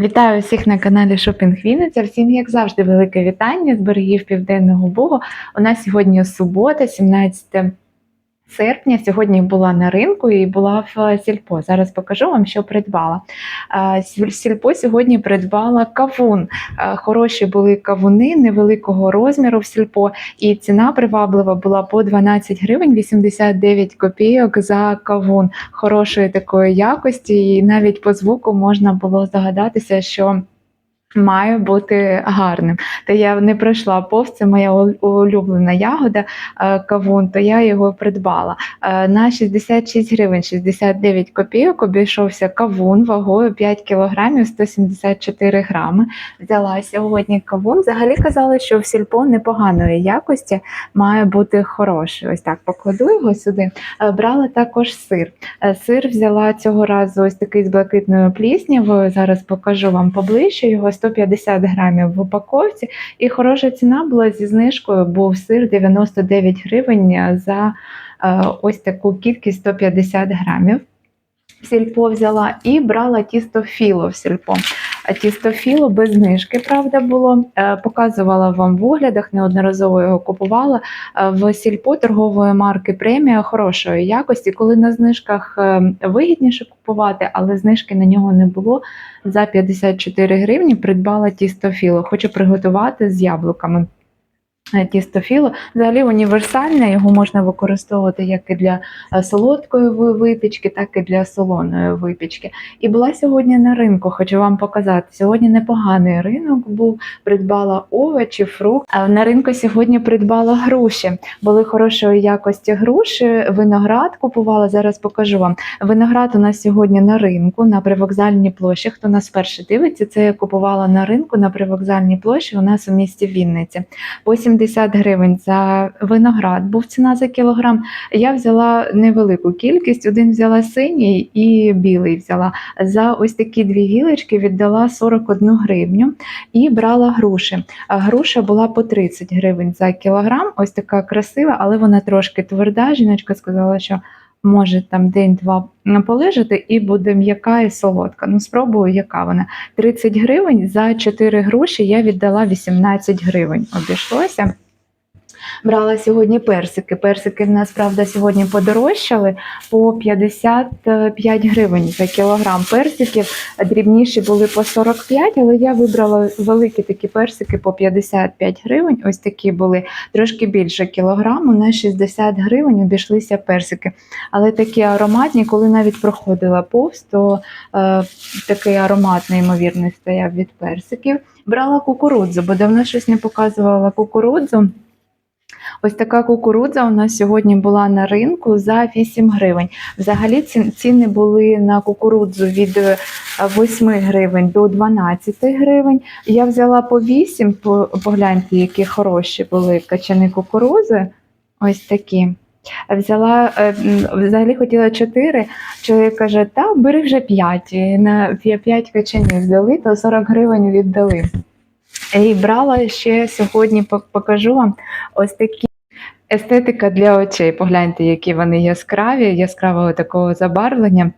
Вітаю всіх на каналі Шопінг Вінниця. Всім, як завжди, велике вітання з берегів Південного Бугу. У нас сьогодні субота, 17 серпня. Сьогодні була на ринку і була в сільпо. Зараз покажу вам, що придбала. Сільпо сьогодні придбала кавун. Хороші були кавуни невеликого розміру в сільпо, і ціна приваблива була по 12 гривень 89 копійок за кавун хорошої такої якості, і навіть по звуку можна було здогадатися, що. Має бути гарним. Та я не пройшла повз, це моя улюблена ягода е, кавун, то я його придбала. Е, На 66 гривень 69 копійок обійшовся кавун вагою 5 кілограмів 174 грами. Взяла сьогодні кавун. Взагалі казали, що в сільпо непоганої якості має бути хороший. Ось так покладу його сюди. Е, Брала також сир. Сир взяла цього разу ось такий з блакитною пліснявою. Зараз покажу вам поближче. Його 150 грамів в упаковці. І хороша ціна була зі знижкою. Був сир 99 гривень за е, ось таку кількість 150 грамів. В Сільпо взяла і брала тісто філо в сільпо. А Тісто без знижки, правда, було. Е, Показувала вам в оглядах, неодноразово його купувала е, в сільпо торгової марки премія хорошої якості, коли на знижках е, вигідніше купувати, але знижки на нього не було. За 54 гривні придбала тістофіло. Хочу приготувати з яблуками. Е, Тістофіло взагалі універсальне, його можна використовувати як і для е, солодкої випічки, так і для солоної випічки. І була сьогодні на ринку, хочу вам показати. Сьогодні непоганий ринок був, придбала овочі, фрукт. Е, на ринку сьогодні придбала груші. Були хорошої якості груші, виноград купувала. Зараз покажу вам. Виноград у нас сьогодні на ринку, на привокзальній площі. Хто нас вперше дивиться, це я купувала на ринку на привокзальній площі у нас у місті Вінниці. 80 150 гривень за виноград, був ціна за кілограм. Я взяла невелику кількість, один взяла синій і білий взяла. За ось такі дві гілочки віддала 41 гривню і брала груші. Груша була по 30 гривень за кілограм. Ось така красива, але вона трошки тверда. Жіночка сказала, що може там день-два полежати і буде м'яка і солодка. Ну, спробую, яка вона. 30 гривень за 4 гроші я віддала 18 гривень. Обійшлося. Брала сьогодні персики. Персики в нас, правда, сьогодні подорожчали по 55 гривень за кілограм персиків. Дрібніші були по 45, але я вибрала великі такі персики по 55 гривень. Ось такі були трошки більше кілограму. На 60 гривень обійшлися персики. Але такі ароматні, коли навіть проходила повз, то е, такий аромат неймовірний стояв від персиків. Брала кукурудзу, бо давно щось не показувала кукурудзу. Ось така кукурудза у нас сьогодні була на ринку за 8 гривень. Взагалі ціни були на кукурудзу від е, 8 гривень до 12 гривень. Я взяла по 8, погляньте, які хороші були качани кукурузи. Ось такі. Взяла е, взагалі хотіла 4. Чоловік каже: та бери вже 5. На 5 качанів взяли, то 40 гривень віддали. І брала ще сьогодні, пок- покажу вам ось такі естетика для очей. Погляньте, які вони яскраві, яскравого такого забарвлення.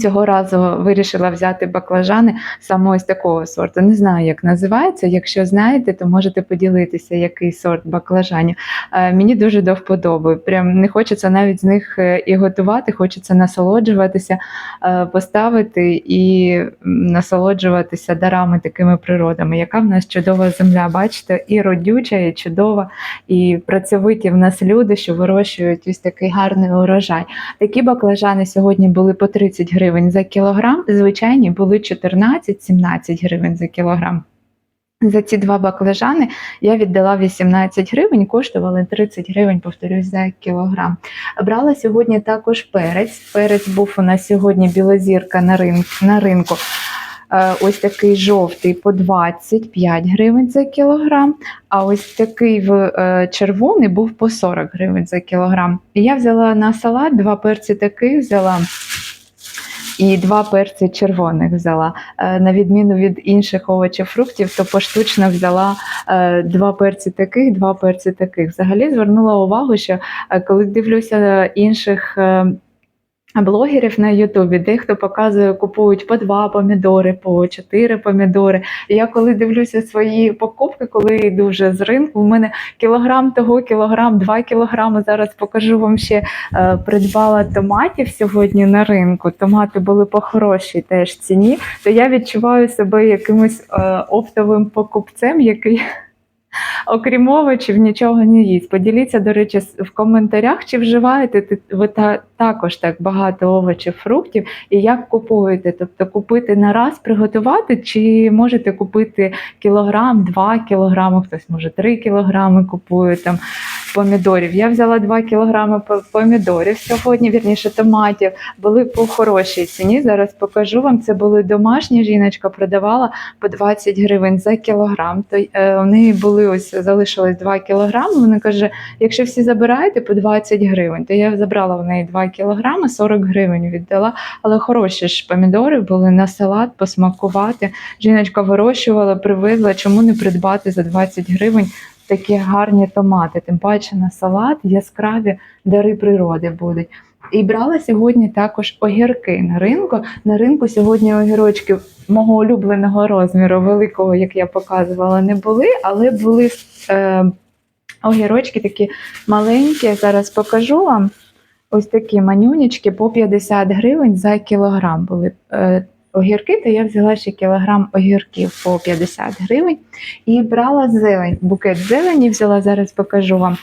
Цього разу вирішила взяти баклажани саме ось такого сорту. Не знаю, як називається. Якщо знаєте, то можете поділитися, який сорт баклажанів. Е, Мені дуже до вподоби. Прям не хочеться навіть з них е, і готувати, хочеться насолоджуватися, е, поставити і насолоджуватися дарами такими природами. Яка в нас чудова земля, бачите, і родюча, і чудова, і працьовиті в нас люди, що вирощують ось такий гарний урожай. Такі баклажани сьогодні були по 30 гривень за кілограм, звичайні були 14-17 гривень за кілограм. За ці два баклажани я віддала 18 гривень, коштували 30 гривень, повторюсь, за кілограм. Брала сьогодні також перець. Перець був у нас сьогодні білозірка на ринку. На ринку. Е, Ось такий жовтий по 25 гривень за кілограм, а ось такий в е, червоний був по 40 гривень за кілограм. Я взяла на салат два перці таких взяла. І два перці червоних взяла. Е, На відміну від інших овочів, фруктів, то поштучно взяла е, два перці таких, два перці таких. Взагалі звернула увагу, що е, коли дивлюся інших блогерів на Ютубі, дехто показує, купують по два помідори, по чотири помідори. Я коли дивлюся свої покупки, коли йду вже з ринку, у мене кілограм того, кілограм, два кілограми. Зараз покажу вам ще е, придбала томатів сьогодні на ринку. Томати були по хорошій теж ціні. То я відчуваю себе якимось е, оптовим покупцем, який. Окрім овочів, нічого не їсть. Поділіться, до речі, в коментарях, чи вживаєте ви та, також так багато овочів, фруктів, і як купуєте? Тобто купити на раз, приготувати, чи можете купити кілограм, два кілограми, хтось може три кілограми купує там помідорів. Я взяла 2 кілограми по- помідорів сьогодні, вірніше томатів, були по хорошій ціні. Зараз покажу вам. Це були домашні. Жіночка продавала по 20 гривень за кілограм. То е, неї були ось залишилось 2 кілограми. Вона каже: якщо всі забираєте по 20 гривень, то я забрала в неї 2 кілограми, 40 гривень віддала. Але хороші ж помідори були на салат, посмакувати. Жіночка вирощувала, привезла. Чому не придбати за 20 гривень? Такі гарні томати, тим паче на салат яскраві дари природи будуть. І брала сьогодні також огірки на ринку. На ринку сьогодні огірочки мого улюбленого розміру, великого, як я показувала, не були, але були е, огірочки такі маленькі. Зараз покажу вам. Ось такі манюнічки по 50 гривень за кілограм були е, огірки, то я взяла ще кілограм огірків по 50 гривень і брала зелень. Букет зелені взяла, зараз покажу вам.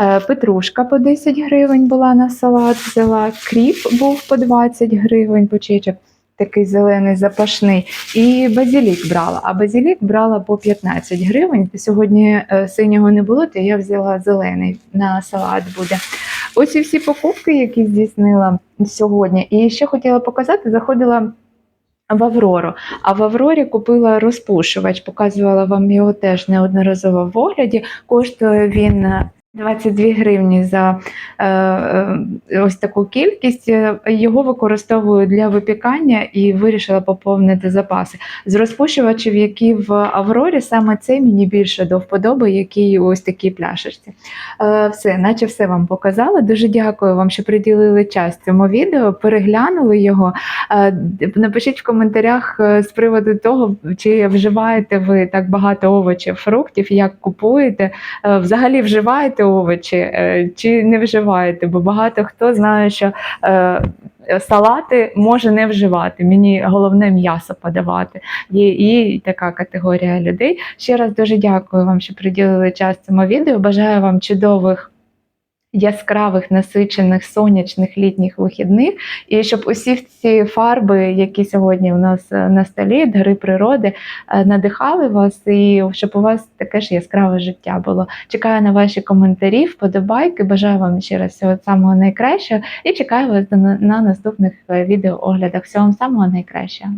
Е, Петрушка по 10 гривень була на салат, взяла кріп був по 20 гривень, почечок такий зелений запашний. І базілік брала. А базілік брала по 15 гривень. Сьогодні е, синього не було, то я взяла зелений на салат буде. Ось і всі покупки, які здійснила сьогодні. І ще хотіла показати, заходила. В Аврору, а в Аврорі купила розпушувач, показувала вам його теж неодноразово в огляді. Коштує він е, 22 гривні за е, е, ось таку кількість. Е, Його використовую для випікання і вирішила поповнити запаси. З розпушувачів, які в Аврорі, саме цей мені більше до вподоби, який ось такій пляшечці. Е, все, наче все вам показала. Дуже дякую вам, що приділили час цьому відео, переглянули його. Е, Напишіть в коментарях е, з приводу того, чи вживаєте ви так багато овочів, фруктів, як купуєте. Е, Взагалі вживаєте овочі е, чи не вживаєте? Бо багато хто знає, що е, салати може не вживати. Мені головне м'ясо подавати. Є і така категорія людей. Ще раз дуже дякую вам, що приділили час цьому відео. Бажаю вам чудових. Яскравих, насичених, сонячних літніх вихідних, і щоб усі ці фарби, які сьогодні у нас е, на столі, дари природи, е, надихали вас, і щоб у вас таке ж яскраве життя було. Чекаю на ваші коментарі, вподобайки. Бажаю вам ще раз всього самого найкращого і чекаю вас на на наступних е, відеооглядах. Всього вам самого найкращого.